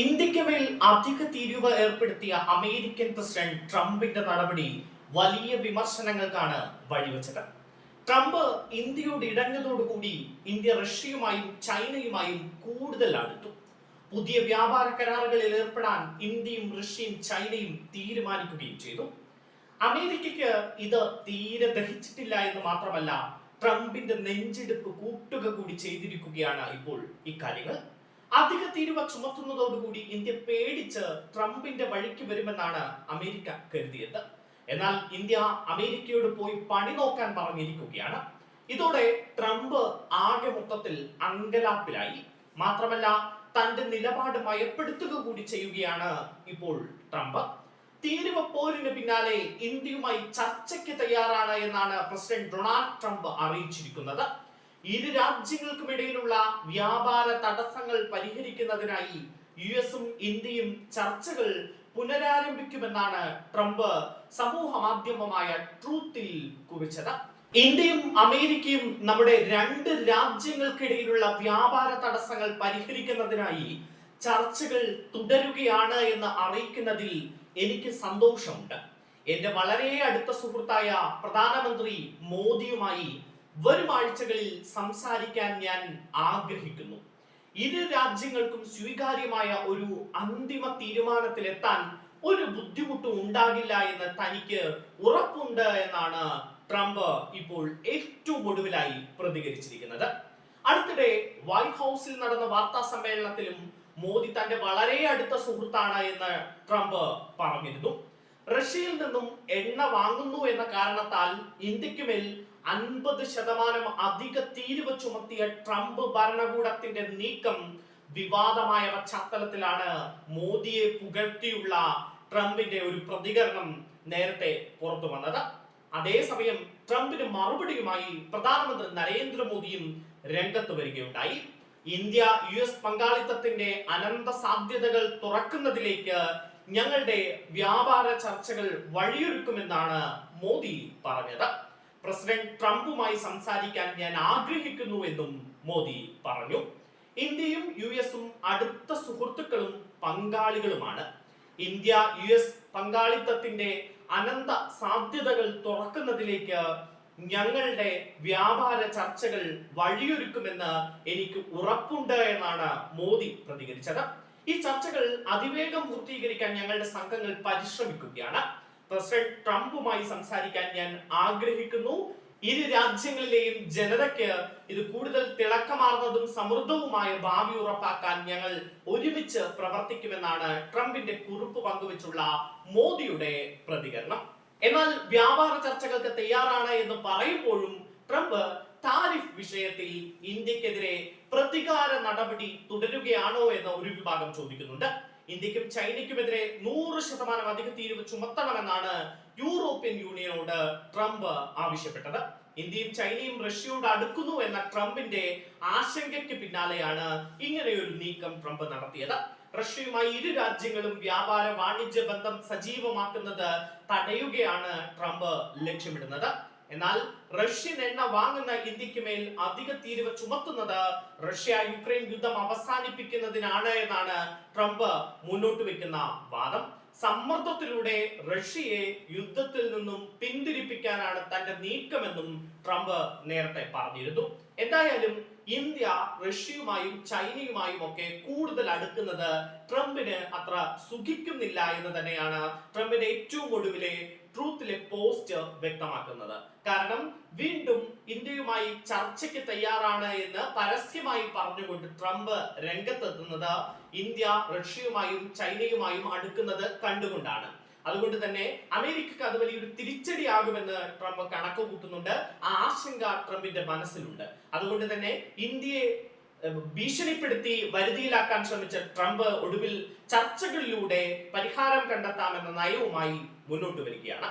ഇന്ത്യയ്ക്ക് മേൽ അധിക തീരുവ ഏർപ്പെടുത്തിയ അമേരിക്കൻ പ്രസിഡന്റ് ട്രംപിന്റെ നടപടി വലിയ വിമർശനങ്ങൾക്കാണ് വഴിവെച്ചത്. ട്രംപ് ഇന്ത്യയോട് ഇടഞ്ഞതോടുകൂടി ഇന്ത്യ റഷ്യയുമായും ചൈനയുമായും കൂടുതൽ അടുത്തു. പുതിയ വ്യാപാര കരാറുകളിൽ ഏർപ്പെടാൻ ഇന്ത്യയും റഷ്യയും ചൈനയും തീരുമാനിക്കുകയും ചെയ്തു. അമേരിക്കയ്ക്ക് ഇത് തീരെ ദഹിച്ചിട്ടില്ല എന്ന് മാത്രമല്ല ട്രംപിന്റെ നെഞ്ചെടുപ്പ് കൂട്ടുക കൂടി ചെയ്തിരിക്കുകയാണ് ഇപ്പോൾ ഇക്കാര്യങ്ങൾ. അധിക തീരുവ ചുമത്തുന്നതോടുകൂടി ഇന്ത്യ പേടിച്ച് ട്രംപിന്റെ വഴിക്ക് വരുമെന്നാണ് അമേരിക്ക കരുതിയത്. എന്നാൽ ഇന്ത്യ അമേരിക്കയോട് പോയി പണി നോക്കാൻ പറഞ്ഞിരിക്കുകയാണ്. ഇതോടെ ട്രംപ് ആകെ മൊത്തത്തിൽ അങ്കലാപ്പിലായി. മാത്രമല്ല തന്റെ നിലപാട് മയപ്പെടുത്തുക കൂടി ചെയ്യുകയാണ് ഇപ്പോൾ ട്രംപ്. തീരുവ പോരിന് പിന്നാലെ ഇന്ത്യയുമായി ചർച്ചയ്ക്ക് തയ്യാറാണ് എന്നാണ് പ്രസിഡന്റ് ഡൊണാൾഡ് ട്രംപ് അറിയിച്ചിരിക്കുന്നത്. ഇരു രാജ്യങ്ങൾക്കുമിടയിലുള്ള വ്യാപാര തടസ്സങ്ങൾ പരിഹരിക്കുന്നതിനായി യു എസും ഇന്ത്യയും ചർച്ചകൾ പുനരാരംഭിക്കുമെന്നാണ് ട്രംപ് സമൂഹ മാധ്യമമായ ട്രൂത്തിൽ കുറിച്ചത്. ഇന്ത്യയും അമേരിക്കയും നമ്മുടെ രണ്ട് രാജ്യങ്ങൾക്കിടയിലുള്ള വ്യാപാര തടസ്സങ്ങൾ പരിഹരിക്കുന്നതിനായി ചർച്ചകൾ തുടരുകയാണ് എന്ന് അറിയിക്കുന്നതിൽ എനിക്ക് സന്തോഷമുണ്ട്. എന്റെ വളരെ അടുത്ത സുഹൃത്തായ പ്രധാനമന്ത്രി മോദിയുമായി വരും ആഴ്ചകളിൽ സംസാരിക്കാൻ ഞാൻ ആഗ്രഹിക്കുന്നു. ഇരു രാജ്യങ്ങൾക്കും സ്വീകാര്യമായ ഒരു അന്തിമ തീരുമാനത്തിലെത്താൻ ഒരു ബുദ്ധിമുട്ടും ഉണ്ടാകില്ല എന്ന് തനിക്ക് ഉറപ്പുണ്ട് എന്നാണ് ട്രംപ് ഇപ്പോൾ ഏറ്റവും ഒടുവിലായി പ്രതികരിച്ചിരിക്കുന്നത്. അടുത്തിടെ വൈറ്റ് ഹൗസിൽ നടന്ന വാർത്താ സമ്മേളനത്തിലും മോദി തന്റെ വളരെ അടുത്ത സുഹൃത്താണ് എന്ന് ട്രംപ് പറഞ്ഞിരുന്നു. റഷ്യയിൽ നിന്നും എണ്ണ വാങ്ങുന്നു എന്ന കാരണത്താൽ ഇന്ത്യക്കുമേൽ അൻപത് ശതമാനം അധിക തീരുവ ചുമത്തിയ ട്രംപ് ഭരണകൂടത്തിന്റെ നീക്കം വിവാദമായ പശ്ചാത്തലത്തിലാണ് മോദിയെ പുകഴ്ത്തിയുള്ള ട്രംപിന്റെ ഒരു പ്രതികരണം നേരത്തെ പുറത്തു വന്നത്. അതേസമയം ട്രംപിന് മറുപടിയുമായി പ്രധാനമന്ത്രി നരേന്ദ്രമോദിയും രംഗത്ത് വരികയുണ്ടായി. ഇന്ത്യ യു എസ് പങ്കാളിത്തത്തിന്റെ അനന്ത സാധ്യതകൾ തുറക്കുന്നതിലേക്ക് ഞങ്ങളുടെ വ്യാപാര ചർച്ചകൾ വഴിയൊരുക്കുമെന്നാണ് മോദി പറഞ്ഞത്. പ്രസിഡന്റ് ട്രംപുമായി സംസാരിക്കാൻ ഞാൻ ആഗ്രഹിക്കുന്നു എന്നും മോദി പറഞ്ഞു. ഇന്ത്യയും യു എസും അടുത്ത സുഹൃത്തുക്കളും പങ്കാളികളുമാണ്. ഇന്ത്യ യു എസ് പങ്കാളിത്തത്തിന്റെ അനന്ത സാധ്യതകൾ തുറക്കുന്നതിലേക്ക് ഞങ്ങളുടെ വ്യാപാര ചർച്ചകൾ വഴിയൊരുക്കുമെന്ന് എനിക്ക് ഉറപ്പുണ്ട് എന്നാണ് മോദി പ്രതികരിച്ചത്. ഈ ചർച്ചകൾ അതിവേഗം പൂർത്തീകരിക്കാൻ ഞങ്ങളുടെ സംഘങ്ങൾ പരിശ്രമിക്കുകയാണ്. പ്രസിഡന്റ് ട്രംപുമായി സംസാരിക്കാൻ ഞാൻ ആഗ്രഹിക്കുന്നു. ഇരു രാജ്യങ്ങളിലെയും ജനതയ്ക്ക് ഇത് കൂടുതൽ തിളക്കമാർന്നതും സമൃദ്ധവുമായ ഭാവി ഉറപ്പാക്കാൻ ഞങ്ങൾ ഒരുമിച്ച് പ്രവർത്തിക്കുമെന്നാണ് ട്രംപിന്റെ കുറിപ്പ് പങ്കുവച്ചുള്ള മോദിയുടെ പ്രതികരണം. എന്നാൽ വ്യാപാര ചർച്ചകൾക്ക് തയ്യാറാണ് എന്ന് പറയുമ്പോഴും ട്രംപ് താരിഫ് വിഷയത്തിൽ ഇന്ത്യക്കെതിരെ പ്രതികാര നടപടി തുടരുകയാണോ എന്ന ഒരു വിഭാഗം ചോദിക്കുന്നുണ്ട്. ഇന്ത്യക്കും ചൈനയ്ക്കുമെതിരെ നൂറ് ശതമാനം അധിക തീരുവ ചുമത്തണമെന്നാണ് യൂറോപ്യൻ യൂണിയനോട് ട്രംപ് ആവശ്യപ്പെട്ടത്. ഇന്ത്യയും ചൈനയും റഷ്യയോട് അടുക്കുന്നു എന്ന ട്രംപിന്റെ ആശങ്കയ്ക്ക് പിന്നാലെയാണ് ഇങ്ങനെയൊരു നീക്കം ട്രംപ് നടത്തിയത്. റഷ്യയുമായി ഇരു രാജ്യങ്ങളും വ്യാപാര വാണിജ്യ ബന്ധം സജീവമാക്കുന്നത് തടയുകയാണ് ട്രംപ് ലക്ഷ്യമിടുന്നത്. എന്നാൽ റഷ്യൻ എണ്ണ വാങ്ങുന്ന ഇന്ത്യയ്ക്ക് മേൽ അധിക തീരുവ ചുമത്തുന്നത് റഷ്യ യുക്രൈൻ യുദ്ധം അവസാനിപ്പിക്കുന്നതിനാണ് എന്നാണ് ട്രംപ് മുന്നോട്ട് വെക്കുന്ന വാദം. സമ്മർദ്ദത്തിലൂടെ റഷ്യയെ യുദ്ധത്തിൽ നിന്നും പിന്തിരിപ്പിക്കാനാണ് തന്റെ നീക്കമെന്നും ട്രംപ് നേരത്തെ പറഞ്ഞിരുന്നു. എന്തായാലും ഇന്ത്യ റഷ്യയുമായും ചൈനയുമായും ഒക്കെ കൂടുതൽ അടുക്കുന്നത് ട്രംപിന് അത്ര സുഖിക്കുന്നില്ല എന്ന് തന്നെയാണ് ട്രംപിന്റെ ഏറ്റവും ഒടുവിലെ ട്രൂത്തിലെ പോസ്റ്റ് വ്യക്തമാക്കുന്നത്. കാരണം വീണ്ടും ഇന്ത്യയുമായി ചർച്ചയ്ക്ക് തയ്യാറാണ് എന്ന് പരസ്യമായി പറഞ്ഞുകൊണ്ട് ട്രംപ് രംഗത്തെത്തുന്നത് ഇന്ത്യ റഷ്യയുമായും ചൈനയുമായും അടുക്കുന്നത് കണ്ടുകൊണ്ടാണ്. അതുകൊണ്ട് തന്നെ അമേരിക്കക്ക് അത് വലിയൊരു തിരിച്ചടിയാകുമെന്ന് ട്രംപ് കണക്ക് കൂട്ടുന്നുണ്ട് ആ ആശങ്ക ട്രംപിന്റെ മനസ്സിലുണ്ട്. അതുകൊണ്ട് തന്നെ ഇന്ത്യയെ ഭീഷണിപ്പെടുത്തി വരുതിയിലാക്കാൻ ശ്രമിച്ച ട്രംപ് ഒടുവിൽ ചർച്ചകളിലൂടെ പരിഹാരം കണ്ടെത്താമെന്ന നയവുമായി മുന്നോട്ട് വരികയാണ്.